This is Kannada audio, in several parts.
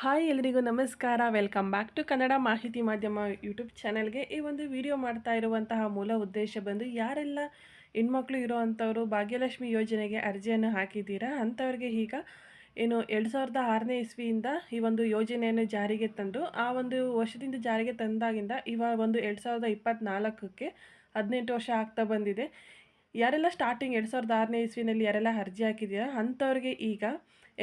ಹಾಯ್ ಎಲ್ರಿಗೂ ನಮಸ್ಕಾರ. ವೆಲ್ಕಮ್ ಬ್ಯಾಕ್ ಟು ಕನ್ನಡ ಮಾಹಿತಿ ಮಾಧ್ಯಮ ಯೂಟ್ಯೂಬ್ ಚಾನೆಲ್ಗೆ ಈ ಒಂದು ವಿಡಿಯೋ ಮಾಡ್ತಾ ಇರುವಂತಹ ಮೂಲ ಉದ್ದೇಶ ಬಂದು, ಯಾರೆಲ್ಲ ಹೆಣ್ಮಕ್ಳು ಇರೋವಂಥವ್ರು ಭಾಗ್ಯಲಕ್ಷ್ಮಿ ಯೋಜನೆಗೆ ಅರ್ಜಿಯನ್ನು ಹಾಕಿದ್ದೀರಾ, ಅಂಥವ್ರಿಗೆ ಈಗ ಏನು ಎರಡು ಸಾವಿರದ ಆರನೇ ಇಸ್ವಿಯಿಂದ ಈ ಒಂದು ಯೋಜನೆಯನ್ನು ಜಾರಿಗೆ ತಂದು, ಆ ಒಂದು ವರ್ಷದಿಂದ ಜಾರಿಗೆ ತಂದಾಗಿಂದ ಇವಾಗ ಒಂದು ಎರಡು ಸಾವಿರದ ಇಪ್ಪತ್ತ್ನಾಲ್ಕಕ್ಕೆ ಹದಿನೆಂಟು ವರ್ಷ ಆಗ್ತಾ ಬಂದಿದೆ. ಯಾರೆಲ್ಲ ಸ್ಟಾರ್ಟಿಂಗ್ ಎರಡು ಸಾವಿರದ ಆರನೇ ಇಸ್ವಿನಲ್ಲಿ ಯಾರೆಲ್ಲ ಅರ್ಜಿ ಹಾಕಿದ್ದೀರಾ ಅಂಥವ್ರಿಗೆ ಈಗ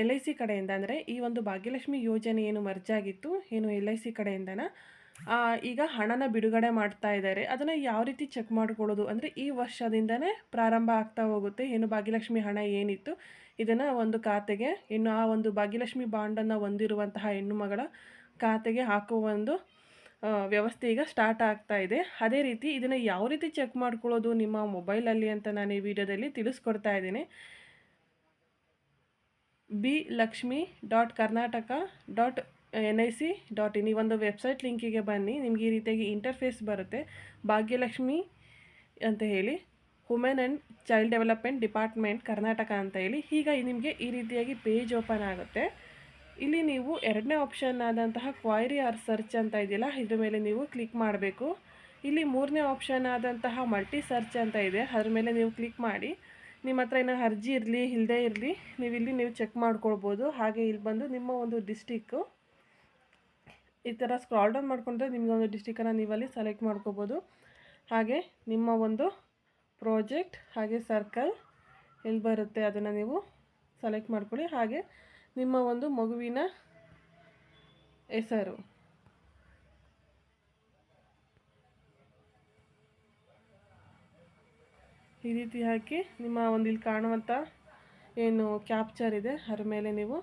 ಎಲ್ ಐ ಸಿ ಕಡೆಯಿಂದ ಅಂದರೆ ಈ ಒಂದು ಭಾಗ್ಯಲಕ್ಷ್ಮಿ ಯೋಜನೆ ಏನು ಮರ್ಜಾಗಿತ್ತು ಏನು ಎಲ್ ಐ ಸಿ ಕಡೆಯಿಂದನ? ಈಗ ಹಣನ ಬಿಡುಗಡೆ ಮಾಡ್ತಾ ಇದ್ದಾರೆ. ಅದನ್ನು ಯಾವ ರೀತಿ ಚೆಕ್ ಮಾಡ್ಕೊಳ್ಳೋದು ಅಂದರೆ ಈ ವರ್ಷದಿಂದನೇ ಪ್ರಾರಂಭ ಆಗ್ತಾ ಹೋಗುತ್ತೆ. ಏನು ಭಾಗ್ಯಲಕ್ಷ್ಮಿ ಹಣ ಏನಿತ್ತು, ಇದನ್ನು ಒಂದು ಖಾತೆಗೆ, ಇನ್ನು ಆ ಒಂದು ಭಾಗ್ಯಲಕ್ಷ್ಮಿ ಬಾಂಡನ್ನು ಹೊಂದಿರುವಂತಹ ಹೆಣ್ಣು ಮಗಳ ಖಾತೆಗೆ ಹಾಕುವ ಒಂದು ವ್ಯವಸ್ಥೆ ಈಗ ಸ್ಟಾರ್ಟ್ ಆಗ್ತಾ ಇದೆ. ಅದೇ ರೀತಿ ಇದನ್ನು ಯಾವ ರೀತಿ ಚೆಕ್ ಮಾಡ್ಕೊಳ್ಳೋದು ನಿಮ್ಮ ಮೊಬೈಲಲ್ಲಿ ಅಂತ ನಾನು ಈ ವಿಡಿಯೋದಲ್ಲಿ ತಿಳಿಸ್ಕೊಡ್ತಾ ಇದ್ದೀನಿ. B Lakshmi dot Karnataka dot N I C dot in ಈ ಒಂದು ವೆಬ್ಸೈಟ್ ಲಿಂಕಿಗೆ ಬನ್ನಿ. ನಿಮಗೆ ಈ ರೀತಿಯಾಗಿ ಇಂಟರ್ಫೇಸ್ ಬರುತ್ತೆ. ಭಾಗ್ಯಲಕ್ಷ್ಮಿ ಅಂತ ಹೇಳಿ women and child development department Karnataka ಅಂತ ಹೇಳಿ ಈಗ ನಿಮಗೆ ಈ ರೀತಿಯಾಗಿ ಪೇಜ್ ಓಪನ್ ಆಗುತ್ತೆ. ಇಲ್ಲಿ ನೀವು ಎರಡನೇ ಆಪ್ಷನ್ ಆದಂತಹ ಕ್ವೈರಿ ಆರ್ ಸರ್ಚ್ ಅಂತ ಇದೆಯಲ್ಲ, ಇದ್ರ ಮೇಲೆ ನೀವು ಕ್ಲಿಕ್ ಮಾಡಬೇಕು. ಇಲ್ಲಿ ಮೂರನೇ ಆಪ್ಷನ್ ಆದಂತಹ ಮಲ್ಟಿ ಸರ್ಚ್ ಅಂತ ಇದೆ, ಅದ್ರ ಮೇಲೆ ನೀವು ಕ್ಲಿಕ್ ಮಾಡಿ. ನಿಮ್ಮ ಹತ್ರ ಏನೋ ಅರ್ಜಿ ಇರಲಿ ಇಲ್ಲದೇ ಇರಲಿ ನೀವು ಇಲ್ಲಿ ನೀವು ಚೆಕ್ ಮಾಡ್ಕೊಳ್ಬೋದು. ಹಾಗೆ ಇಲ್ಲಿ ಬಂದು ನಿಮ್ಮ ಒಂದು ಡಿಸ್ಟಿಕ್ಕು ಈ ಥರ ಸ್ಕ್ರಾಲ್ ಡೌನ್ ಮಾಡಿಕೊಂಡ್ರೆ ನಿಮಗೆ ಒಂದು ನೀವು ನೀವಲ್ಲಿ ಸೆಲೆಕ್ಟ್ ಮಾಡ್ಕೋಬೋದು ಹಾಗೆ ನಿಮ್ಮ ಒಂದು ಪ್ರಾಜೆಕ್ಟ್ ಹಾಗೆ ಸರ್ಕಲ್ ಎಲ್ಲಿ ಬರುತ್ತೆ ಅದನ್ನು ನೀವು ಸೆಲೆಕ್ಟ್ ಮಾಡ್ಕೊಳ್ಳಿ. ಹಾಗೆ ನಿಮ್ಮ ಒಂದು ಮಗುವಿನ ಹೆಸರು. ಈ ರೀತಿ ಹಾಕಿ ನಿಮ್ಮ ಒಂದು ಇಲ್ಲಿ ಕಾಣುವಂಥ ಏನು ಕ್ಯಾಪ್ಚರ್ ಇದೆ, ಅದ್ರ ಮೇಲೆ ನೀವು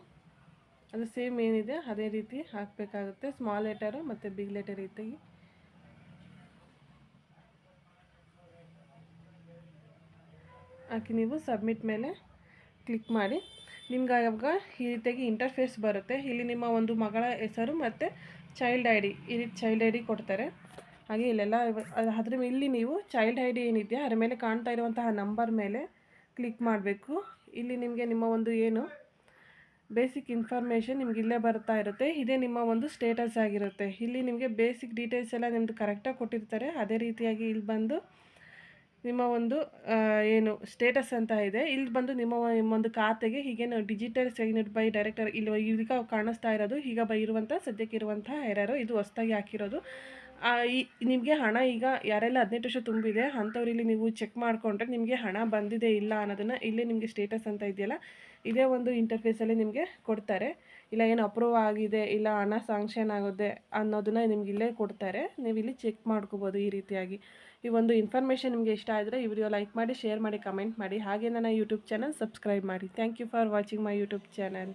ಅದು ಸೇಮ್ ಏನಿದೆ, ಅದೇ ರೀತಿ ಹಾಕಬೇಕಾಗುತ್ತೆ. ಸ್ಮಾಲ್ ಲೆಟರು ಮತ್ತು ಬಿಗ್ ಲೆಟರ್ ರೀತಿಯಾಗಿ ಹಾಕಿ ನೀವು ಸಬ್ಮಿಟ್ ಮೇಲೆ ಕ್ಲಿಕ್ ಮಾಡಿ. ನಿಮ್ಗೆ ಆವಾಗ ಈ ರೀತಿಯಾಗಿ ಇಂಟರ್ಫೇಸ್ ಬರುತ್ತೆ. ಇಲ್ಲಿ ನಿಮ್ಮ ಒಂದು ಮಗಳ ಹೆಸರು ಮತ್ತು ಚೈಲ್ಡ್ ಐ ಡಿ ಈ ರೀತಿ ಚೈಲ್ಡ್ ಐ ಡಿ ಕೊಡ್ತಾರೆ. ಹಾಗೆ ಇಲ್ಲೆಲ್ಲ ಅದ್ರ ಇಲ್ಲಿ ನೀವು ಚೈಲ್ಡ್ ಐ ಡಿ ಏನಿದೆಯಾ, ಅದ್ರ ಮೇಲೆ ಕಾಣ್ತಾ ಇರುವಂತಹ ನಂಬರ್ ಮೇಲೆ ಕ್ಲಿಕ್ ಮಾಡಬೇಕು. ಇಲ್ಲಿ ನಿಮಗೆ ನಿಮ್ಮ ಒಂದು ಏನು ಬೇಸಿಕ್ ಇನ್ಫಾರ್ಮೇಷನ್ ನಿಮ್ಗೆ ಇಲ್ಲೇ ಬರ್ತಾ ಇರುತ್ತೆ. ಇದೇ ನಿಮ್ಮ ಒಂದು ಸ್ಟೇಟಸ್ ಆಗಿರುತ್ತೆ. ಇಲ್ಲಿ ನಿಮಗೆ ಬೇಸಿಕ್ ಡೀಟೇಲ್ಸ್ ಎಲ್ಲ ನಿಮ್ಮದು ಕರೆಕ್ಟಾಗಿ ಕೊಟ್ಟಿರ್ತಾರೆ. ಅದೇ ರೀತಿಯಾಗಿ ಇಲ್ಲಿ ಬಂದು ನಿಮ್ಮ ಒಂದು ಏನು ಸ್ಟೇಟಸ್ ಅಂತ ಇದೆ. ಇಲ್ಲಿ ಬಂದು ನಿಮ್ಮ ಒಂದು ಖಾತೆಗೆ ಹೀಗೇನು ಡಿಜಿಟಲ್ ಸೈನ್ಡ್ ಬೈ ಡೈರೆಕ್ಟರ್ ಇಲ್ಲಿ ಈಗ ಕಾಣಿಸ್ತಾ ಇರೋದು, ಈಗ ಬೈ ಇರುವಂಥ ಸದ್ಯಕ್ಕೆ ಇರುವಂಥ ಎರರು ಇದು ಹೊಸ್ದಾಗಿ ಹಾಕಿರೋದು. ಈ, ನಿಮಗೆ ಹಣ ಈಗ ಯಾರೆಲ್ಲ ಹದಿನೆಂಟು ವರ್ಷ ತುಂಬಿದೆ ಅಂಥವ್ರಲ್ಲಿ ನೀವು ಚೆಕ್ ಮಾಡಿಕೊಂಡ್ರೆ ನಿಮಗೆ ಹಣ ಬಂದಿದೆ ಇಲ್ಲ ಅನ್ನೋದನ್ನು ಇಲ್ಲೇ ನಿಮಗೆ ಸ್ಟೇಟಸ್ ಅಂತ ಇದೆಯಲ್ಲ, ಇದೇ ಒಂದು ಇಂಟರ್ಫೇಸಲ್ಲಿ ನಿಮಗೆ ಕೊಡ್ತಾರೆ. ಇಲ್ಲ, ಏನು ಅಪ್ರೂವ್ ಆಗಿದೆ, ಇಲ್ಲ ಹಣ ಸಾಂಕ್ಷನ್ ಆಗುತ್ತೆ ಅನ್ನೋದನ್ನ ನಿಮ್ಗೆ ಇಲ್ಲೇ ಕೊಡ್ತಾರೆ. ನೀವು ಇಲ್ಲಿ ಚೆಕ್ ಮಾಡ್ಕೋಬೋದು ಈ ರೀತಿಯಾಗಿ. ಈ ಒಂದು ಇನ್ಫಾರ್ಮೇಷನ್ ನಿಮಗೆ ಇಷ್ಟ ಆದರೆ ಈ ವಿಡಿಯೋ ಲೈಕ್ ಮಾಡಿ ಶೇರ್ ಮಾಡಿ ಕಮೆಂಟ್ ಮಾಡಿ. ಹಾಗೆ ನನ್ನ ಯೂಟ್ಯೂಬ್ ಚಾನಲ್ ಸಬ್ಸ್ಕ್ರೈಬ್ ಮಾಡಿ. Thank you for watching my YouTube channel